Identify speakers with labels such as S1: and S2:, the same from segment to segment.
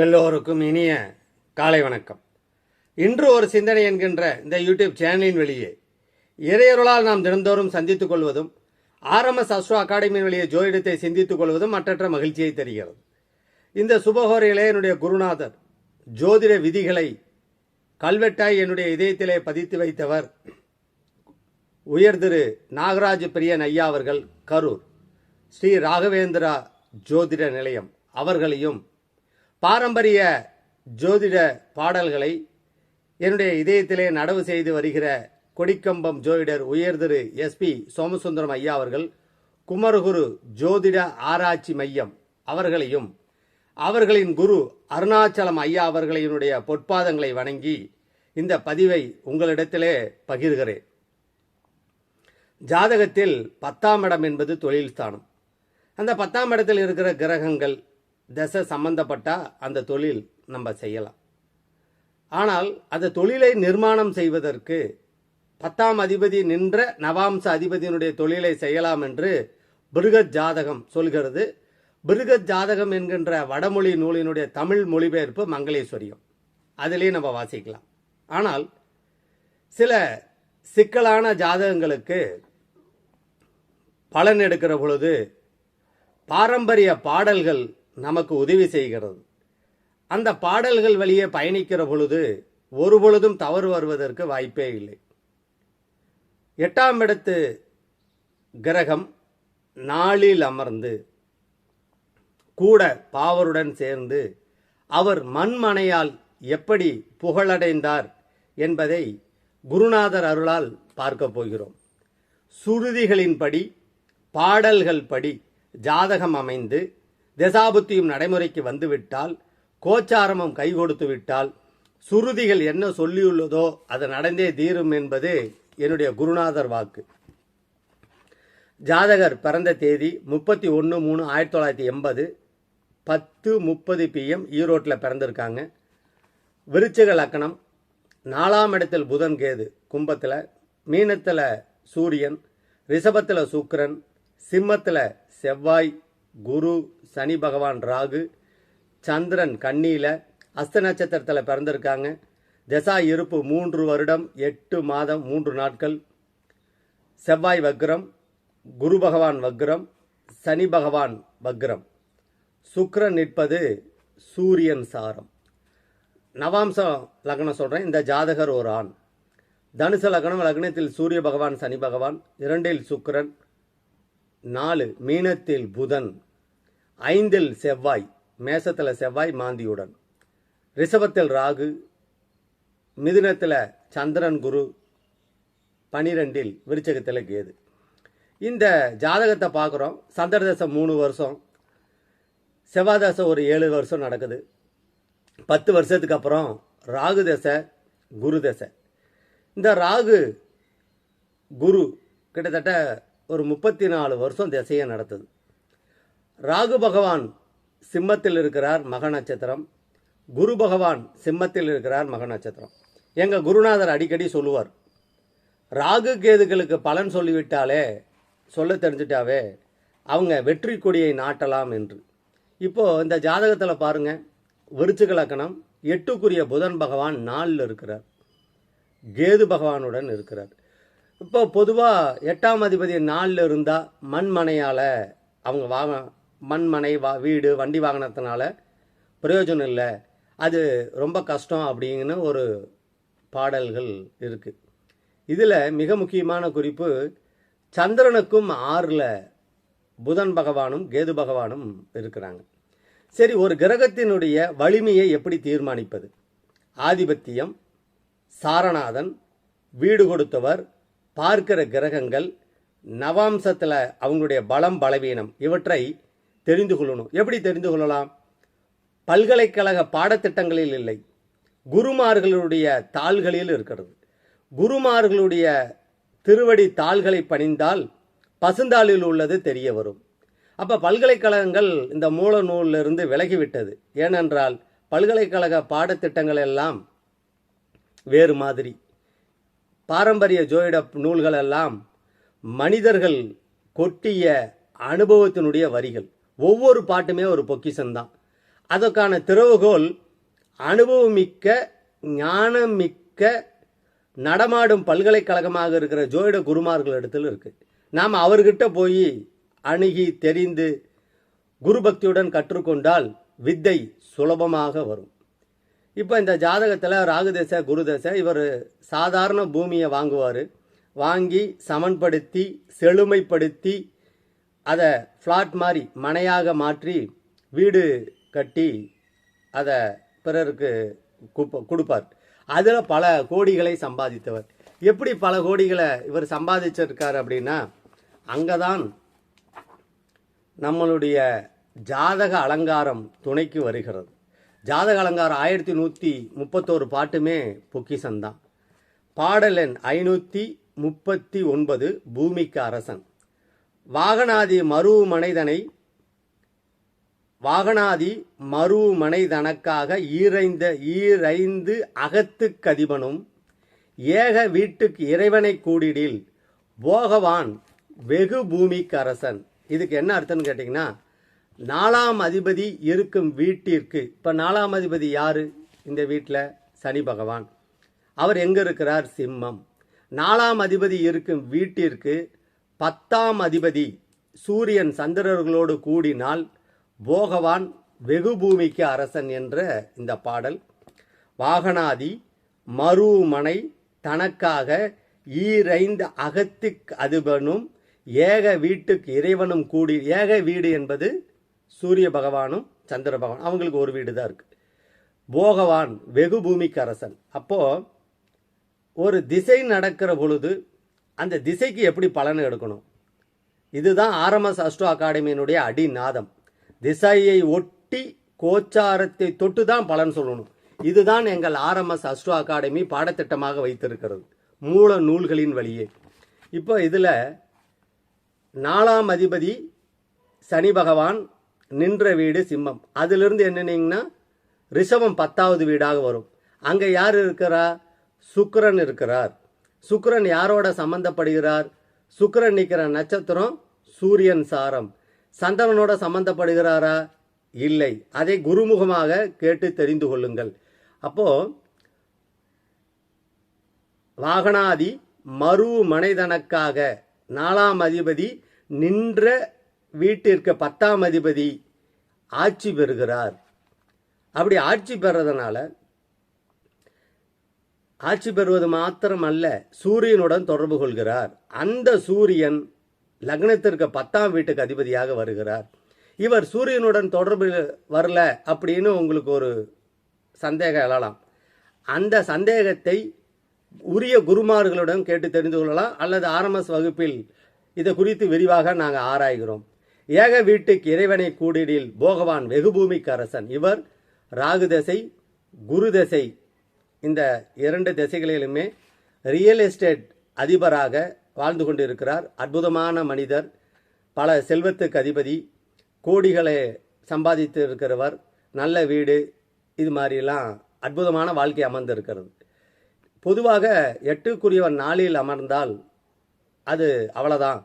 S1: எல்லோருக்கும் இனிய காலை வணக்கம். இன்று ஒரு சிந்தனை என்கின்ற இந்த யூடியூப் சேனலின் வெளியே இறையொருளால் நாம் தினந்தோறும் சந்தித்துக் கொள்வதும் ஆர்எம்எஸ் அஸ்ரோ அகாடமியின் வெளியே ஜோதிடத்தை சிந்தித்துக் கொள்வதும் மற்றற்ற மகிழ்ச்சியை தருகிறது. இந்த சுபகோரையிலே என்னுடைய குருநாதர் ஜோதிட விதிகளை கல்வெட்டாய் என்னுடைய இதயத்திலே பதித்து வைத்தவர் உயர் திரு நாகராஜ் பிரியன் ஐயா அவர்கள் கரூர். ஸ்ரீ ராகவேந்திரா ஜோதிட நிலையம் அவர்களையும் பாரம்பரிய ஜோதிட பாடல்களை என்னுடைய இதயத்திலே நடவு செய்து வருகிற கொடிக்கம்பம் ஜோதிடர் உயர்திரு எஸ்பி சோமசுந்தரம் ஐயா அவர்கள் குமரகுரு ஜோதிட ஆராய்ச்சி மையம் அவர்களையும் அவர்களின் குரு அருணாச்சலம் ஐயா அவர்களினுடைய பொற்பாதங்களை வணங்கி இந்த பதிவை உங்களிடத்திலே பகிர்கிறேன். ஜாதகத்தில் பத்தாம் இடம் என்பது தொழில் ஸ்தானம். அந்த பத்தாம் இடத்தில் இருக்கிற கிரகங்கள் தசை சம்பந்தப்பட்டா அந்த தொழில் நம்ம செய்யலாம். ஆனால் அந்த தொழிலை நிர்மாணம் செய்வதற்கு பத்தாம் அதிபதி நின்ற நவாம்ச அதிபதியினுடைய தொழிலை செய்யலாம் என்று பிருகத் ஜாதகம் சொல்கிறது. பிருகத் ஜாதகம் என்கின்ற வடமொழி நூலினுடைய தமிழ் மொழிபெயர்ப்பு மங்களேஸ்வரியம். அதிலே நம்ம வாசிக்கலாம். ஆனால் சில சிக்கலான ஜாதகங்களுக்கு பலன் எடுக்கிற பொழுது பாரம்பரிய பாடல்கள் நமக்கு உதவி செய்கிறது. அந்த பாடல்கள் வழியே பயணிக்கிற பொழுது ஒரு பொழுதும் தவறு வருவதற்கு வாய்ப்பே இல்லை. எட்டாம் இடத்து கிரகம் நாளில் அமர்ந்து கூட பாவருடன் சேர்ந்து அவர் மண்மனையால் எப்படி புகழடைந்தார் என்பதை குருநாதர் அருளால் பார்க்க போகிறோம். சுருதிகளின்படி பாடல்கள் படி ஜாதகம் அமைந்து தசாபுத்தியும் நடைமுறைக்கு வந்துவிட்டால் கோச்சாரமும் கை கொடுத்து விட்டால் சுருதிகள் என்ன சொல்லியுள்ளதோ அது நடந்தே தீரும் என்பது என்னுடைய குருநாதர் வாக்கு. ஜாதகர் பிறந்த தேதி முப்பத்தி ஒன்று மூணு ஆயிரத்தி தொள்ளாயிரத்தி எண்பது பத்து முப்பது பிஎம் ஈரோட்டில் பிறந்திருக்காங்க. விருச்சிக லக்கணம் நாலாம் இடத்தில் புதன் கேது கும்பத்தில் மீனத்தில் சூரியன் ரிஷபத்தில் சுக்கரன் சிம்மத்தில் செவ்வாய் குரு சனி பகவான் ராகு சந்திரன் கன்னியில் அஸ்த நட்சத்திரத்தில் பிறந்திருக்காங்க. தசா இருப்பு மூன்று வருடம் எட்டு மாதம் மூன்று நாட்கள். செவ்வாய் வக்ரம் குரு பகவான் வக்ரம் சனி பகவான் வக்ரம். சுக்ரன் நிற்பது சூரியன் சாரம். நவாம்சம் லக்னம் சொல்கிறேன் இந்த ஜாதகர் ஒரு ஆண். தனுசு லக்னம் லக்னத்தில் சூரிய பகவான் சனி பகவான் இரண்டில் சுக்ரன் நாலு மீனத்தில் புதன். ஐந்தில் செவ்வாய் மேசத்தில் செவ்வாய் மாந்தியுடன். ரிஷபத்தில் ராகு மிதுனத்தில் சந்திரன் குரு பனிரெண்டில் விருச்சகத்தில் கேது. இந்த ஜாதகத்தை பார்க்குறோம். சந்திரதசை மூணு வருஷம் செவ்வாதசை ஒரு ஏழு வருஷம் நடக்குது. பத்து வருஷத்துக்கு அப்புறம் ராகு தசை குரு தசை. இந்த ராகு குரு கிட்டத்தட்ட ஒரு முப்பத்தி நாலு வருஷம் திசையை நடத்துது. ராகு பகவான் சிம்மத்தில் இருக்கிறார் மக நட்சத்திரம். குரு பகவான் சிம்மத்தில் இருக்கிறார் மக நட்சத்திரம். எங்கள் குருநாதர் அடிக்கடி சொல்லுவார் ராகு கேதுகளுக்கு பலன் சொல்லிவிட்டாலே சொல்ல தெரிஞ்சிட்டாவே அவங்க வெற்றி கொடியை நாட்டலாம் என்று. இப்போது இந்த ஜாதகத்தில் பாருங்கள் விருச்சிக லக்கணம் எட்டுக்குரிய புதன் பகவான் நாலில் இருக்கிறார். கேது பகவானுடன் இருக்கிறார். இப்போ பொதுவாக எட்டாம் அதிபதி நாளில் இருந்தால் மண்மனையால் அவங்க வாங்க மண்மனை வா வீடு வண்டி வாங்கினதுனால பிரயோஜனம் இல்லை. அது ரொம்ப கஷ்டம் அப்படிங்கிற ஒரு பாடல்கள் இருக்குது இதில் மிக முக்கியமான குறிப்பு சந்திரனுக்கும் ஆறில் புதன் பகவானும் கேது பகவானும் இருக்கிறாங்க. சரி ஒரு கிரகத்தினுடைய வலிமையை எப்படி தீர்மானிப்பது? ஆதிபத்தியம் சாரநாதன் வீடு கொடுத்தவர் பார்க்கிற கிரகங்கள் நவாம்சத்தில் அவங்களுடைய பலம் பலவீனம் இவற்றை தெரிந்து கொள்ளணும். எப்படி தெரிந்து கொள்ளலாம்? பல்கலைக்கழக பாடத்திட்டங்களில் இல்லை. குருமார்களுடைய தாள்களில் இருக்கிறது. குருமார்களுடைய திருவடி தாள்களை பணிந்தால் பசுந்தாளில் உள்ளது தெரிய வரும். அப்போ பல்கலைக்கழகங்கள் இந்த மூல நூலிலிருந்து விலகிவிட்டது. ஏனென்றால் பல்கலைக்கழக பாடத்திட்டங்கள் எல்லாம் வேறு மாதிரி. பாரம்பரிய ஜோதிட நூல்கள் எல்லாம் மனிதர்கள் கொட்டிய அனுபவத்தினுடைய வரிகள். ஒவ்வொரு பாட்டுமே ஒரு பொக்கிஷன்தான் அதற்கான திறவுகோல் அனுபவமிக்க ஞானமிக்க நடமாடும் பல்கலைக்கழகமாக இருக்கிற ஜோதிட குருமார்கள் இடத்துல நாம் அவர்கிட்ட போய் அணுகி தெரிந்து குரு பக்தியுடன் கற்றுக்கொண்டால் வித்தை சுலபமாக வரும். இப்போ இந்த ஜாதகத்தில் ராகுதேச குருதேசை இவர் சாதாரண பூமியை வாங்குவார். வாங்கி சமன்படுத்தி செழுமைப்படுத்தி அதை ஃப்ளாட் மாதிரி மனையாக மாற்றி வீடு கட்டி அதை பிறருக்கு கொடுப்பார். அதில் பல கோடிகளை சம்பாதித்தவர். எப்படி பல கோடிகளை இவர் சம்பாதிச்சிருக்கார் அப்படின்னா அங்கே தான் நம்மளுடைய ஜாதக அலங்காரம் துணைக்கு வருகிறது. ஜாதக அலங்காரம் ஆயிரத்தி நூற்றி முப்பத்தோரு பாட்டுமே பொக்கிசந்தான் பாடல் எண் ஐநூற்றி முப்பத்தி ஒன்பது பூமிக்கு அரசன். வாகனாதி மருவு மனைதனை வாகனாதி மருவு மனைதனக்காக ஈரைந்த ஈரைந்து அகத்துக் கதிபனும் ஏக வீட்டுக்கு இறைவனை கூடிடில் போகவான் வெகு பூமிக்கரசன். இதுக்கு என்ன அர்த்தம்னு கேட்டிங்கன்னா நாலாம் அதிபதி இருக்கும் வீட்டிற்கு இப்போ நாலாம் அதிபதி யாரு? இந்த வீட்டில் சனி பகவான். அவர் எங்கே இருக்கிறார்? சிம்மம். நாலாம் அதிபதி இருக்கும் வீட்டிற்கு பத்தாம் அதிபதி சூரியன் சந்திரர்களோடு கூடினால் போகவான் வெகு பூமிக்கு அரசன் என்ற இந்த பாடல். வாகனாதி மருமனை தனக்காக ஈரைந்த அகத்துக்கு அதிபனும் ஏக வீட்டுக்கு இறைவனும் கூடி ஏக வீடு என்பது சூரிய பகவானும் சந்திர பகவான் அவங்களுக்கு ஒரு வீடு தான் இருக்கு. போகவான் வெகு பூமிக்கு அரசன். அப்போ ஒரு திசை நடக்கிற பொழுது அந்த திசைக்கு எப்படி பலன் எடுக்கணும்? இதுதான் ஆர்எம்எஸ் அஸ்ட்ரோ அகாடமியினுடைய அடிநாதம். திசையை ஒட்டி கோச்சாரத்தை தொட்டு தான் பலன் சொல்லணும். இதுதான் எங்கள் ஆர்எம்எஸ் அஸ்ட்ரோ அகாடமி பாடத்திட்டமாக வைத்திருக்கிறது. மூல நூல்களின் வழியே. இப்போ இதில் நாலாம் அதிபதி சனி பகவான் நின்ற வீடு சிம்மம். அதிலிருந்து என்னன்னீங்கன்னா ரிஷபம் பத்தாவது வீடாக வரும். அங்கே யார் இருக்கிறா? சுக்கரன் இருக்கிறார். சுக்கரன் யாரோட சம்பந்தப்படுகிறார்? சுக்கரன் நிற்கிற நட்சத்திரம் சூரியன் சாரம். சந்திரனோட சம்பந்தப்படுகிறாரா? இல்லை. அதை குருமுகமாக கேட்டு தெரிந்து கொள்ளுங்கள். அப்போ வாகனாதி மறு மனைதனக்காக நாலாம் அதிபதி நின்ற வீட்டிற்கு பத்தாம் அதிபதி ஆட்சி பெறுகிறார். அப்படி ஆட்சி பெறதுனால ஆட்சி பெறுவது மாத்திரமல்ல சூரியனுடன் தொடர்பு கொள்கிறார். அந்த சூரியன் லக்னத்திற்கு பத்தாம் வீட்டுக்கு அதிபதியாக வருகிறார். இவர் சூரியனுடன் தொடர்பு வரல அப்படின்னு உங்களுக்கு ஒரு சந்தேகம் எழலாம். அந்த சந்தேகத்தை உரிய குருமார்களுடன் கேட்டு தெரிந்து கொள்ளலாம். அல்லது ஆர்எம்எஸ் வகுப்பில் இதை குறித்து விரிவாக நாங்கள் ஆராய்கிறோம். ஏக வீட்டுக்கு இறைவனை கூடிடில் போகவான் வெகுபூமிக்கு அரசன். இவர் ராகு தசை குரு தசை இந்த இரண்டு திசைகளிலுமே ரியல் எஸ்டேட் அதிபராக வாழ்ந்து கொண்டிருக்கிறார். அற்புதமான மனிதர் பல செல்வத்துக்கு அதிபதி கோடிகளை சம்பாதித்து இருக்கிறவர் நல்ல வீடு இது மாதிரிலாம் அற்புதமான வாழ்க்கை அமர்ந்திருக்கிறது. பொதுவாக எட்டுக்குரியவன் நாளில் அமர்ந்தால் அது அவ்வளோதான்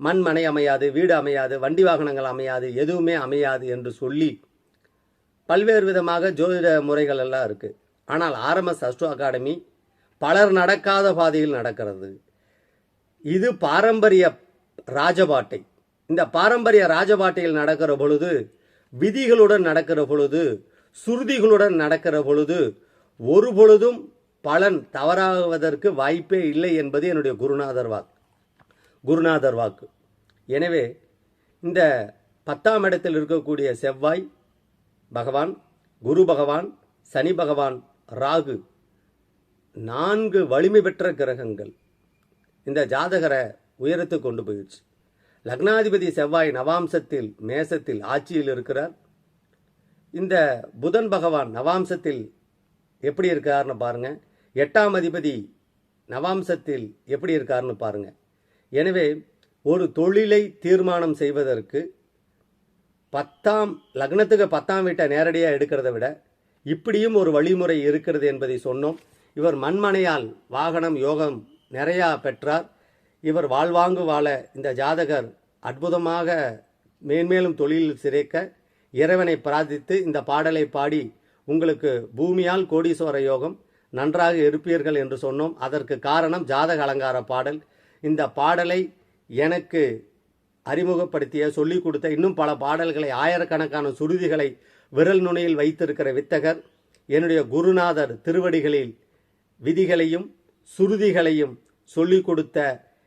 S1: மண் மனை அமையாது வீடு அமையாது வண்டி வாகனங்கள் அமையாது எதுவுமே அமையாது என்று சொல்லி பல்வேறு விதமாக ஜோதிட முறைகள் எல்லாம் இருக்குது ஆனால் ஆர்எம்எஸ் அஸ்ட்ரோ அகாடமி பலர் நடக்காத பாதையில் நடக்கிறது. இது பாரம்பரிய ராஜபாட்டை. இந்த பாரம்பரிய ராஜபாட்டையில் நடக்கிற பொழுது விதிகளுடன் நடக்கிற பொழுது சுருதிகளுடன் நடக்கிற பொழுது ஒரு பொழுதும் பலன் தவறாவதற்கு வாய்ப்பே இல்லை என்பது என்னுடைய குருநாதர் வாக்கு குருநாதர் வாக்கு. எனவே இந்த பத்தாம் இடத்தில் இருக்கக்கூடிய செவ்வாய் பகவான் குரு பகவான் சனி பகவான் ராகு. நான்கு வலிமை பெற்ற கிரகங்கள். இந்த ஜாதகரை உயரத்து கொண்டு போயிடுச்சு. லக்னாதிபதி செவ்வாய் நவாம்சத்தில் மேசத்தில் ஆட்சியில் இருக்கிறார். இந்த புதன் பகவான் நவாம்சத்தில் எப்படி இருக்காருன்னு பாருங்க. எட்டாம் அதிபதி நவாம்சத்தில் எப்படி இருக்காருன்னு பாருங்க. எனவே ஒரு தொழிலை தீர்மானம் செய்வதற்கு பத்தாம் லக்னத்துக்கு பத்தாம் வீட்டை நேரடியாக எடுக்கிறத விட இப்படியும் ஒரு வழிமுறை இருக்கிறது என்பதை சொன்னோம். இவர் மண்மனையால் வாகனம் யோகம் நிறையா பெற்றார். இவர் வாழ்வாங்கு வாழ இந்த ஜாதகர் அற்புதமாக மேன்மேலும் தொழிலில் சிறைக்க இறைவனை பிரார்த்தித்து இந்த பாடலை பாடி உங்களுக்கு பூமியால் கோடீஸ்வர யோகம் நன்றாக இருப்பீர்கள் என்று சொன்னோம். அதற்கு காரணம் ஜாதக அலங்கார பாடல். இந்த பாடலை எனக்கு அறிமுகப்படுத்திய சொல்லிக் கொடுத்த இன்னும் பல பாடல்களை ஆயிரக்கணக்கான சுருதிகளை விரல் நுனையில் வைத்திருக்கிற வித்தகர் என்னுடைய குருநாதர் திருவடிகளில் விதிகளையும் சுருதிகளையும் சொல்லிக் கொடுத்த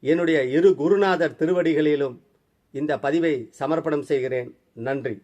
S1: என்னுடைய இரு குருநாதர் திருவடிகளிலும் இந்த பதிவை சமர்ப்பணம் செய்கிறேன். நன்றி.